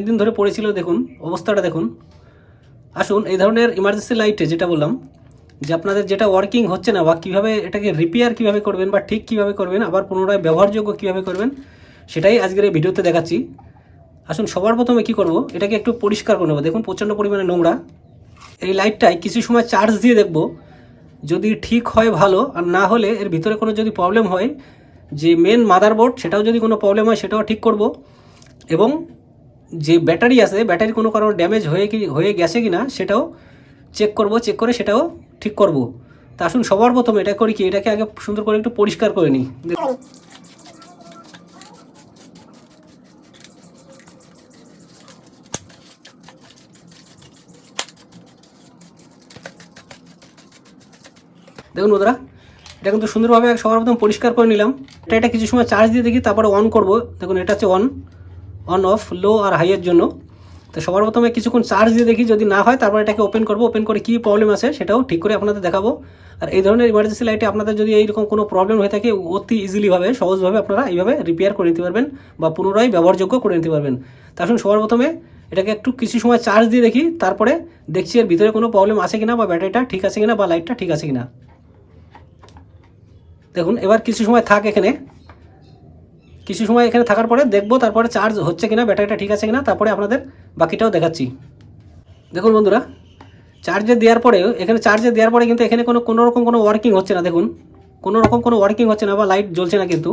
একদিন ধরে পড়েছিল, দেখুন, অবস্থাটা দেখুন। আসুন, এই ধরনের ইমার্জেন্সি লাইটে যেটা বললাম, যে আপনাদের যেটা ওয়ার্কিং হচ্ছে না বা কীভাবে এটাকে রিপেয়ার কীভাবে করবেন বা ঠিক কীভাবে করবেন, আবার পুনরায় ব্যবহারযোগ্য কীভাবে করবেন, সেটাই আজকের এই ভিডিওতে দেখাচ্ছি। আসুন, সবার প্রথমে কি করব, এটাকে একটু পরিষ্কার করে নেব। দেখুন, প্রচণ্ড পরিমাণে নোংরা। এই লাইটটাই কিছু সময় চার্জ দিয়ে দেখব, যদি ঠিক হয় ভালো, আর না হলে এর ভিতরে কোনো যদি প্রবলেম হয়, যে মেন মাদারবোর্ড সেটাও যদি কোনো প্রবলেম হয়, সেটাও ঠিক করব। এবং যে ব্যাটারি আছে ব্যাটারি কোনো কারণে ড্যামেজ হয়ে কি, হয়ে গেছে কি না সেটাও চেক করব চেক করে সেটাও ঠিক করব। তা আসুন, সবার প্রথমে এটা করি কি, এটাকে আগে সুন্দর করে একটু পরিষ্কার করে নিই। দেখুন বন্ধুরা, এটা কিন্তু সুন্দরভাবে সবার প্রথম পরিষ্কার করে নিলাম। এটা এটা কিছু সময় চার্জ দিয়ে দেখি, তারপরে অন করব। দেখুন, এটা হচ্ছে অন অন অফ লো আর হাইয়ের জন্য। তো সবার প্রথমে কিছুক্ষণ চার্জ দিয়ে দেখি যদি না হয়, তারপর এটাকে ওপেন করব ওপেন করে কী প্রবলেম আছে সেটাও ঠিক করে আপনাদের দেখাবো। আর এই ধরনের ইমার্জেন্সি লাইটে আপনাদের যদি এইরকম কোনো প্রবলেম হয়ে থাকে, অতি ইজিলিভাবে সহজভাবে আপনারা এইভাবে রিপেয়ার করে নিতে পারবেন বা পুনরায় ব্যবহারযোগ্য করে নিতে পারবেন। তা আসুন সবার প্রথমে এটাকে একটু কিছু সময় চার্জ দিয়ে দেখি, তারপরে দেখছি এর ভিতরে কোনো প্রবলেম আছে কিনা বা ব্যাটারিটা ঠিক আছে কিনা বা লাইটটা ঠিক আছে কিনা। দেখুন, এবার কিছু সময় থাক এখানে। কিছু সময় এখানে থাকার পরে দেখব তারপরে চার্জ হচ্ছে কিনা ব্যাটারিটা ঠিক আছে কিনা, তারপরে আপনাদের বাকিটাও দেখাচ্ছি। দেখুন বন্ধুরা চার্জে দেওয়ার পরে এখানে চার্জে দেওয়ার পরে কিন্তু এখানে কোনো কোনো রকম কোনো ওয়ার্কিং হচ্ছে না, দেখুন। কোনো রকম কোনো ওয়ার্কিং হচ্ছে না বা লাইট জ্বলছে না কিন্তু।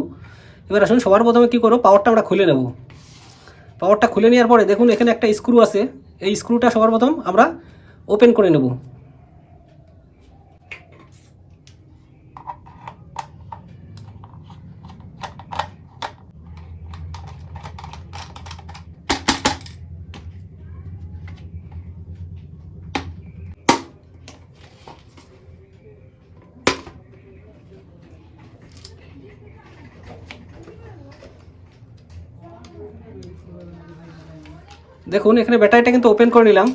এবার আসুন, সবার প্রথমে কী করব পাওয়ারটা আমরা খুলে নেব। পাওয়ারটা খুলে নেওয়ার পরে দেখুন, এখানে একটা স্ক্রু আছে। এই স্ক্রুটা সবার প্রথম আমরা ওপেন করে নেব। দেখুন, এখানে ব্যাটারিটা কিন্তু ওপেন করে নিলাম।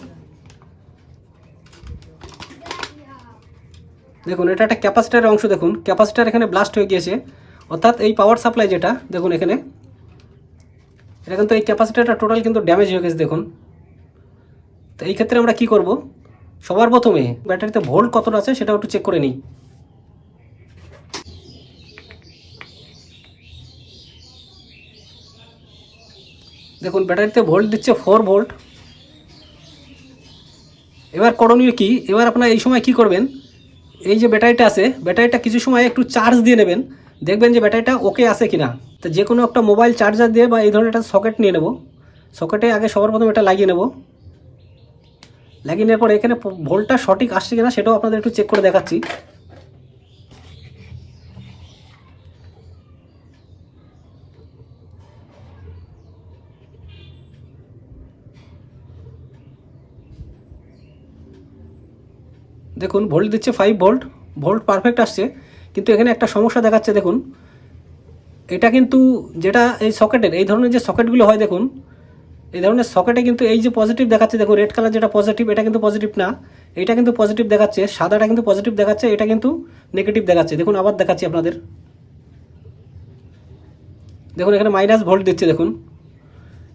দেখুন, এটা একটা ক্যাপাসিটারের অংশ, দেখুন। ক্যাপাসিটার এখানে ব্লাস্ট হয়ে গিয়েছে। অর্থাৎ এই পাওয়ার সাপ্লাই যেটা, দেখুন এখানে, এটা কিন্তু এই ক্যাপাসিটারটা টোটাল কিন্তু ড্যামেজ হয়ে গেছে, দেখুন। তো এই ক্ষেত্রে আমরা কি করব? সবার প্রথমে ব্যাটারিতে ভোল্ট কতটা আছে সেটা একটু চেক করে নিই। দেখুন, ব্যাটারিতে ভোল্ট দিচ্ছে ফোর ভোল্ট। এবার করণীয় কি? এবার আপনারা এই সময় কি করবেন? এই যে ব্যাটারিটা আছে, ব্যাটারিটা কিছু সময় একটু চার্জ দিয়ে নেবেন। দেখবেন যে ব্যাটারিটা ওকে আছে কিনা। তো যে কোনো একটা মোবাইল চার্জার দিয়ে বা এই ধরনের একটা সকেট নিয়ে নেব। সকেটে আগে সবার প্রথমে এটা লাগিয়ে নেব। লাগিয়ে নেওয়ার পরে এখানে ভোল্টটা সঠিক আসছে কিনা সেটাও আপনাদের একটু চেক করে দেখাচ্ছি। দেখুন ভোল্ট দিচ্ছে ফাইভ ভোল্ট ভোল্ট পারফেক্ট আসছে, কিন্তু এখানে একটা সমস্যা দেখাচ্ছে, দেখুন। এটা কিন্তু যেটা এই সকেটের, এই ধরনের যে সকেটগুলো হয়, দেখুন, এই ধরনের সকেটে কিন্তু এই যে পজিটিভ দেখাচ্ছে, দেখুন রেড কালার যেটা পজিটিভ এটা কিন্তু পজিটিভ না, এটা কিন্তু পজিটিভ দেখাচ্ছে, সাদাটা কিন্তু পজিটিভ দেখাচ্ছে, এটা কিন্তু নেগেটিভ দেখাচ্ছে। দেখুন, আবার দেখাচ্ছি আপনাদের। দেখুন, এখানে মাইনাস ভোল্ট দিচ্ছে, দেখুন।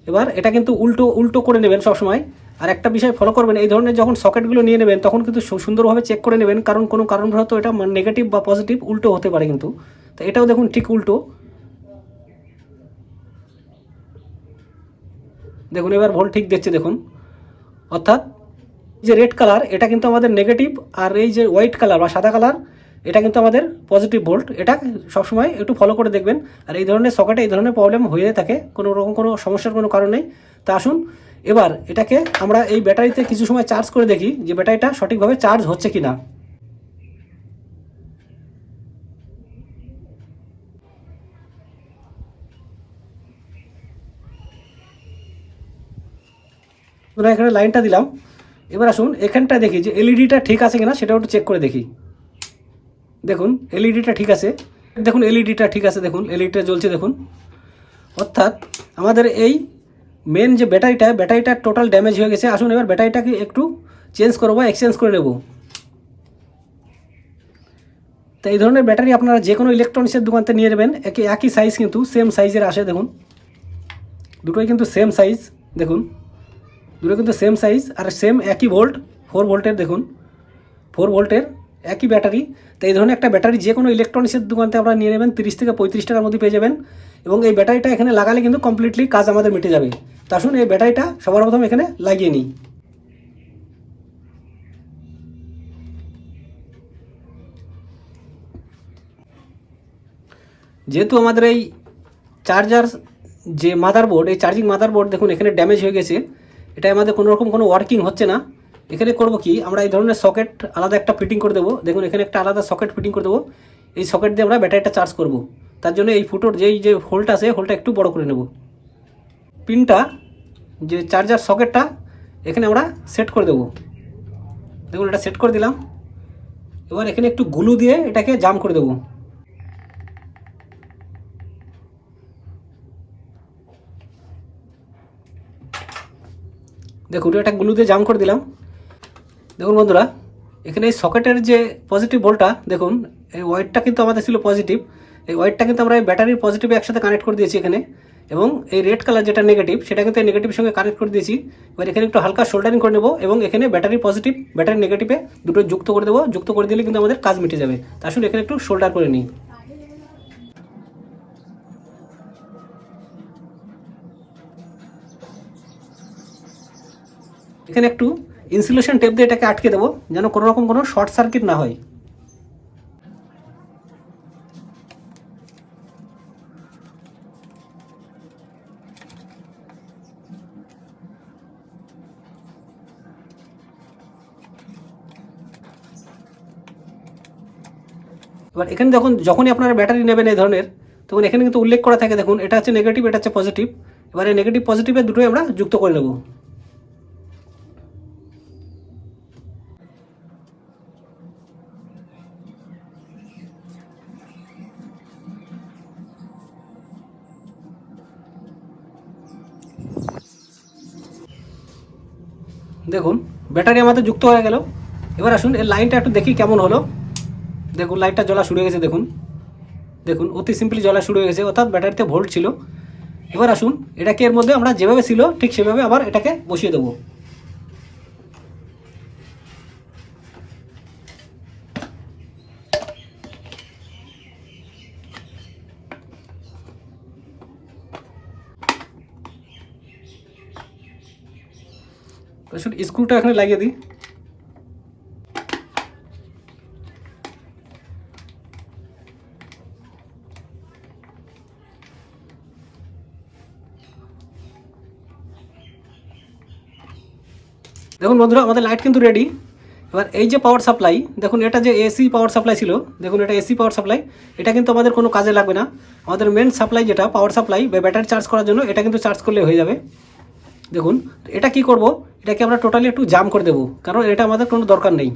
এবার এটা কিন্তু উল্টো উল্টো করে নেবেন সবসময়। আর একটা বিষয় ফলো করবেন, এই ধরনের যখন সকেটগুলো নিয়ে নেবেন, তখন কিন্তু সুন্দরভাবে চেক করে নেবেন, কারণ কোনো কারণ কারণবশত এটা নেগেটিভ বা পজিটিভ উল্টো হতে পারে কিন্তু। তো এটাও দেখুন ঠিক উল্টো। দেখুন, এবার ভোল্ট ঠিক দিচ্ছে দেখুন। অর্থাৎ যে রেড কালার এটা কিন্তু আমাদের নেগেটিভ আর এই যে হোয়াইট কালার বা সাদা কালার এটা কিন্তু আমাদের পজিটিভ ভোল্ট এটা সবসময় একটু ফলো করে দেখবেন। আর এই ধরনের সকেটে এই ধরনের প্রবলেম হয়ে থাকে, কোনো রকম কোনো সমস্যার কোনো কারণ নেই। তা আসুন এবার এটাকে আমরা এই ব্যাটারিতে কিছু সময় চার্জ করে দেখি যে ব্যাটারিটা সঠিকভাবে চার্জ হচ্ছে কি না এখানে লাইনটা দিলাম। এবার আসুন এখানটা দেখি যে এলইডিটা ঠিক আছে কিনা সেটাও একটু চেক করে দেখি। দেখুন, এলইডিটা ঠিক আছে। দেখুন, এলইডিটা ঠিক আছে, দেখুন, এলইডিটা জ্বলছে, দেখুন। অর্থাৎ আমাদের এই মেন যে ব্যাটারিটা ব্যাটারিটা টোটাল ড্যামেজ হয়ে গেছে। আসুন এবার ব্যাটারিটাকে একটু চেঞ্জ করব বা এক্সচেঞ্জ করে নেব। তো এই ধরনের ব্যাটারি আপনারা যে কোনো ইলেকট্রনিক্সের দোকানতে নিয়ে নেবেন। একই একই সাইজ কিন্তু সেম সাইজের আসে, দেখুন। দুটোই কিন্তু সেম সাইজ দেখুন। দুটো কিন্তু সেম সাইজ আর সেম একই ভোল্ট ফোর ভোল্টের দেখুন। ফোর ভোল্টের একই ব্যাটারি। তো এই ধরনের একটা ব্যাটারি যে কোনো ইলেকট্রনিক্সের দোকান থেকে আপনারা নিয়ে নেবেন, তিরিশ থেকে পঁয়ত্রিশ টাকার মধ্যে পেয়ে যাবেন। এবং এই ব্যাটারিটা এখানে লাগালে কিন্তু কমপ্লিটলি কাজ আমাদের মিটে যাবে। তো আসুন এই ব্যাটারিটা সবার প্রথম এখানে লাগিয়ে নিই। যেহেতু আমাদের এই চার্জার যে মাদারবোর্ড এই চার্জিং মাদারবোর্ড দেখুন এখানে ড্যামেজ হয়ে গেছে। এটা আমাদের কোনো রকম কোনো ওয়ার্কিং হচ্ছে না। এখানে করব কি? আমরা এই ধরনের সকেট আলাদা একটা ফিটিং করে দেবো। দেখুন, এখানে একটা আলাদা সকেট ফিটিং করে দেবো। এই সকেট দিয়ে আমরা ব্যাটারিটা চার্জ করব। তার জন্য এই ফুটোর যেই, যে হোলটা আছে হোলটা একটু বড় করে নেব। পিনটা যে চার্জার সকেটটা এখানে আমরা সেট করে দেবো। দেখুন, এটা সেট করে দিলাম। এবার এখানে একটু গুলু দিয়ে এটাকে জাম করে দেবো। দেখুন, এটা গ্লু দিয়ে জাম করে দিলাম। দেখুন বন্ধুরা, এখানে এই সকেটের যে পজিটিভ ভোল্টটা দেখুন, এই ওয়াইটটা কিন্তু আমাদের ছিল পজিটিভ এই ওয়াইটটা কিন্তু আমরা এই ব্যাটারির পজিটিভ একসাথে কানেক্ট করে দিয়েছি এখানে। এবং এই রেড কালার যেটা নেগেটিভ সেটা কিন্তু নেগেটিভের সঙ্গে কানেক্ট করে দিয়েছি। এবার এখানে একটু হালকা শোল্ডারিং করে নেব এবং এখানে ব্যাটারি পজিটিভ ব্যাটারি নেগেটিভে দুটো যুক্ত করে দেবো। যুক্ত করে দিলে কিন্তু আমাদের কাজ মিটে যাবে। তা আসলে এখানে একটু শোল্ডার করে নিই। এখানে একটু ইনসুলেশন টেপ দিয়ে এটাকে আটকে দেবো, যেন কোনো রকম কোনো শর্ট সার্কিট না হয়। এবার এখানে যখন যখনই আপনারা ব্যাটারি নেবেন এই ধরনের, তখন এখানে কিন্তু উল্লেখ করা থাকে, দেখুন, এটা হচ্ছে নেগেটিভ এটা হচ্ছে পজিটিভ এবার এই নেগেটিভ পজিটিভের দুটোই আমরা যুক্ত করে নেব। দেখুন, ব্যাটারি আমাদের যুক্ত হয়ে গেল। এবার আসুন, এর লাইনটা একটু দেখি কেমন হলো। দেখুন লাইটটা জ্বলা শুরু হয়ে গেছে, দেখুন। দেখুন, অতি সিম্পলি জ্বলা শুরু হয়ে গেছে, অর্থাৎ ব্যাটারিতে ভোল্ট ছিল। এবার আসুন এটাকে এর মধ্যে আমরা যেভাবে ছিল, ঠিক সেভাবে আবার এটাকে বসিয়ে দেবো। আসুন স্ক্রুটা এখানে লাগিয়ে দিই। দেখুন বন্ধুরা, আমাদের লাইট কিন্তু রেডি এবার এই যে পাওয়ার সাপ্লাই দেখুন এটা যে এসি পাওয়ার সাপ্লাই ছিল, দেখুন এটা এসি পাওয়ার সাপ্লাই এটা কিন্তু আমাদের কোনো কাজে লাগবে না। আমাদের মেন সাপ্লাই যেটা পাওয়ার সাপ্লাই বা ব্যাটারি চার্জ করার জন্য, এটা কিন্তু চার্জ করলে হয়ে যাবে। দেখুন, এটা কি করব? এটাকে আমরা টোটালি একটু জাম করে দেবো, কারণ এটা আমাদের কোনো দরকার নেই।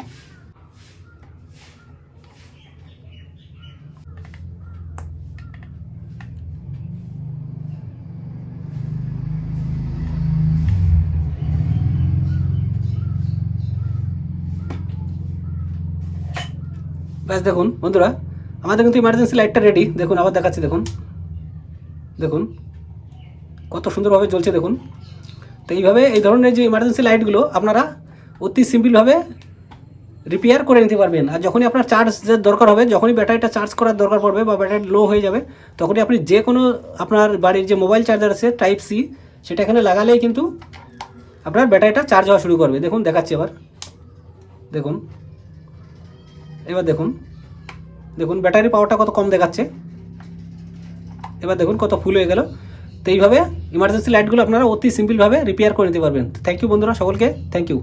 ব্যাস দেখুন, বন্ধুরা, আমাদের কিন্তু ইমার্জেন্সি লাইটটা রেডি দেখুন, আবার দেখাচ্ছি, দেখুন। দেখুন, কত সুন্দরভাবে জ্বলছে, দেখুন। তো এইভাবে এই ধরনের যে ইমার্জেন্সি লাইটগুলো আপনারা অতি সিম্পলভাবে রিপেয়ার করে নিতে পারবেন। আর যখনই আপনার চার্জের দরকার হবে, যখনই ব্যাটারিটা চার্জ করার দরকার পড়বে বা ব্যাটারি লো হয়ে যাবে, তখনই আপনি যে কোনো আপনার বাড়ির যে মোবাইল চার্জার আছে টাইপ সি সেটা এখানে লাগালেই কিন্তু আপনার ব্যাটারিটা চার্জ হওয়া শুরু করবে। দেখুন, দেখাচ্ছি এবার। দেখুন। এবার দেখুন। দেখুন ব্যাটারি পাওয়ারটা কত কম দেখাচ্ছে। এবার দেখুন কত ফুল হয়ে গেল। তো এইভাবে ইমার্জেন্সি লাইটগুলো আপনারা অতি সিম্পলভাবে রিপেয়ার করে নিতে পারবেন। থ্যাংক ইউ বন্ধুরা সকলকে। Thank you